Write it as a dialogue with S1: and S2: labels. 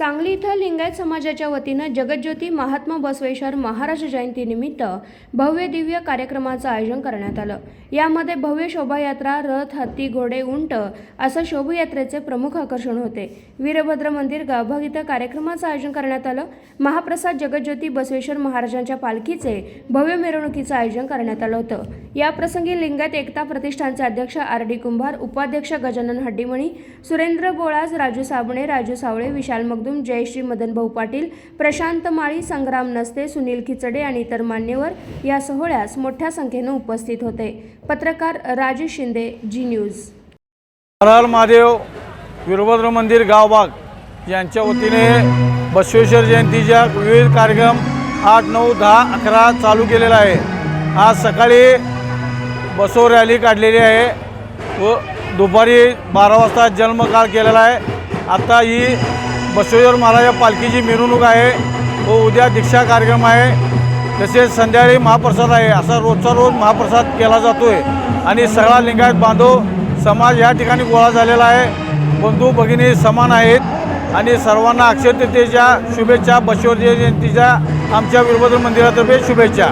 S1: सांगली इथं लिंगायत समाजाच्या वतीनं जगज्योती महात्मा बसवेश्वर महाराज जयंतीनिमित्त भव्य दिव्य कार्यक्रमाचं आयोजन करण्यात आलं. यामध्ये भव्य शोभायात्रा रथ हत्ती घोडे उंट असं शोभायात्रेचे प्रमुख आकर्षण होते. वीरभद्र मंदिर गावभाग इथं कार्यक्रमाचं आयोजन करण्यात आलं. महाप्रसाद जगज्योती बसवेश्वर महाराजांच्या पालखीचे भव्य मिरवणुकीचं आयोजन करण्यात आलं होतं. याप्रसंगी लिंगायत एकता प्रतिष्ठानचे अध्यक्ष आर डी कुंभार उपाध्यक्ष गजानन हड्डीमणी सुरेंद्र बोळाज राजू साबणे राजू सावळे विशाल मगदूम जयश्री मदनभाऊ पाटील प्रशांत माळी संग्राम नसते सुनील खिचडे आणि इतर मान्यवर या सोहळ्यास मोठ्या संख्येनं उपस्थित होते. पत्रकार राजेश शिंदे जी न्यूज.
S2: हरहर महादेव वीरभद्र मंदिर गावबाग यांच्या वतीने बसवेश्वर जयंतीच्या विविध कार्यक्रम आठ नऊ दहा अकरा चालू केलेला आहे. आज सकाळी बसो रॅली काढलेली आहे व दुपारी बारा वाजता जन्मकाळ केलेला आहे. आता ही बसवेश्वर महाराजा पालखीची मिरवणूक आहे. व उद्या दीक्षा कार्यक्रम आहे. तसेच संध्याकाळी महाप्रसाद आहे. असा रोजचा रोज महाप्रसाद केला जातो आहे आणि सगळा लिंगायत बांधव समाज या ठिकाणी गोळा झालेला आहे. बंधू भगिनी समान आहेत. आणि सर्वांना अक्षय तृतीयेच्या शुभेच्छा बसवेश्वर जयंतीच्या आमच्या वीरभद्र मंदिरातर्फे शुभेच्छा.